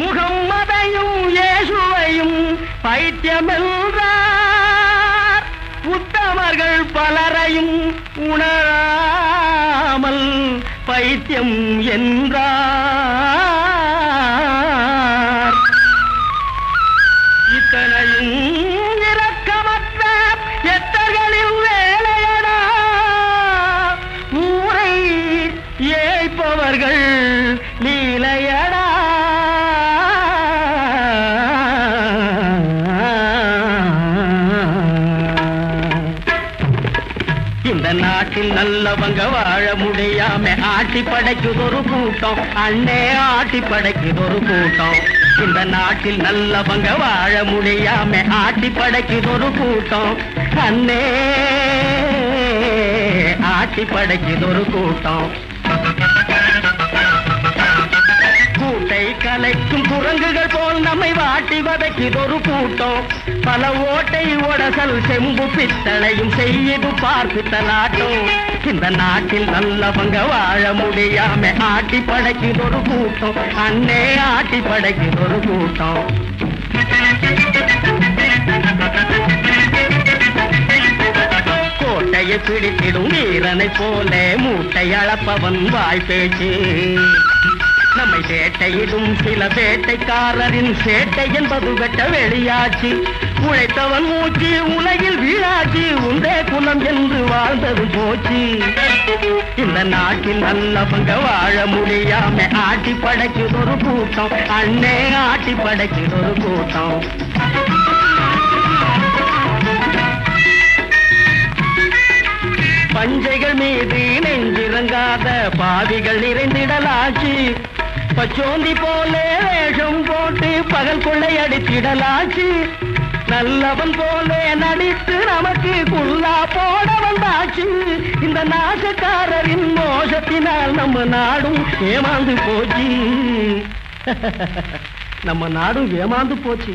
முகம்மதையும் இயேசுவையும் பைத்தியமென்றார். உத்தமர்கள் பலரையும் உணராமல் பைத்தியம் என்றார். இத்தனையும் இரக்கமற்ற எத்தர்களின் வேலையடா. ஊரை ஏய்ப்பவர்கள் இந்த நாட்டில் நல்லவங்க வாழ முடியாம ஆட்டி படைக்குதொரு கூட்டம். அண்ணே ஆட்டி படைக்குதொரு கூட்டம். இந்த நாட்டில் நல்லவங்க வாழ முடியாம ஆட்டி படைக்குதொரு கூட்டம். அண்ணே ஆட்டி படைக்குதொரு கூட்டம். கலைக்கும் குரங்குகள் போல் நம்மை வாட்டி வதக்கிதொரு கூட்டம். பல ஓட்டை உடசல் செம்பு பித்தளையும் செய்யது பார்த்து நாட்டம். இந்த நாட்டில் நல்லவங்க வாழ முடியாம ஆட்டி படைக்குதொரு கூட்டம். அண்ணே ஆட்டி படைக்குதொரு கூட்டம். கோட்டையை பிடித்திடும் வீரனை போல மூட்டை அளப்பவன் வாய் பேச்சு. நம்மை சேட்டையிடும் சில சேட்டைக்காரரின் சேட்டை என்பது வெட்ட வெளியாச்சு. உழைத்தவன் மூச்சு உலகில் வீழாச்சு. உந்தே குலம் என்று வாழ்ந்தது போச்சு. இந்த நாட்டில் நல்லவங்க வாழ முடியாம ஆட்டி படைக்குதொரு கூட்டம். அண்ணே ஆட்டி படைக்குதொரு கூட்டம். பஞ்சைகள் மீது நெஞ்சிறங்காத பாவிகள் நிறைந்திடலாச்சு. பச்சோந்தி போல வேஷம் போட்டு பகல் கொள்ளை கொள்ளையடித்திடலாச்சு நல்லவன் போல நடித்து நமக்கு குள்ளா போட வந்தாச்சு. இந்த நாசக்காரரின் மோசத்தினால் நம்ம நாடும் ஏமாந்து போச்சு. நம்ம நாடும் ஏமாந்து போச்சு.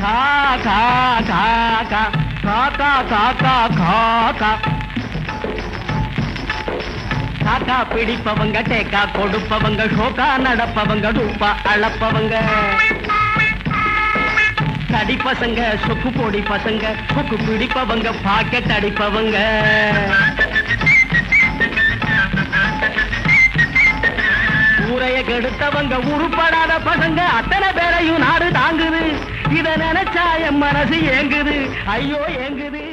கா கா கா கா கா கா கா கா கா கா. காக்கா பிடிப்பவங்க டேக்கா கொடுப்பவங்க ஷோக்கா நடப்பவங்க டூப்பா அளப்பவங்க. தடி பசங்க சொக்கு பொடி பசங்க கொக்கு பிடிப்பவங்க பாக்கெட் அடிப்பவங்க. ஊரைய கெடுத்தவங்க உருப்படாத பசங்க அத்தனை பேரையும் நாடு தாங்குது. இத நினைச்சா என் மனசு ஏங்குது. ஐயோ ஏங்குது.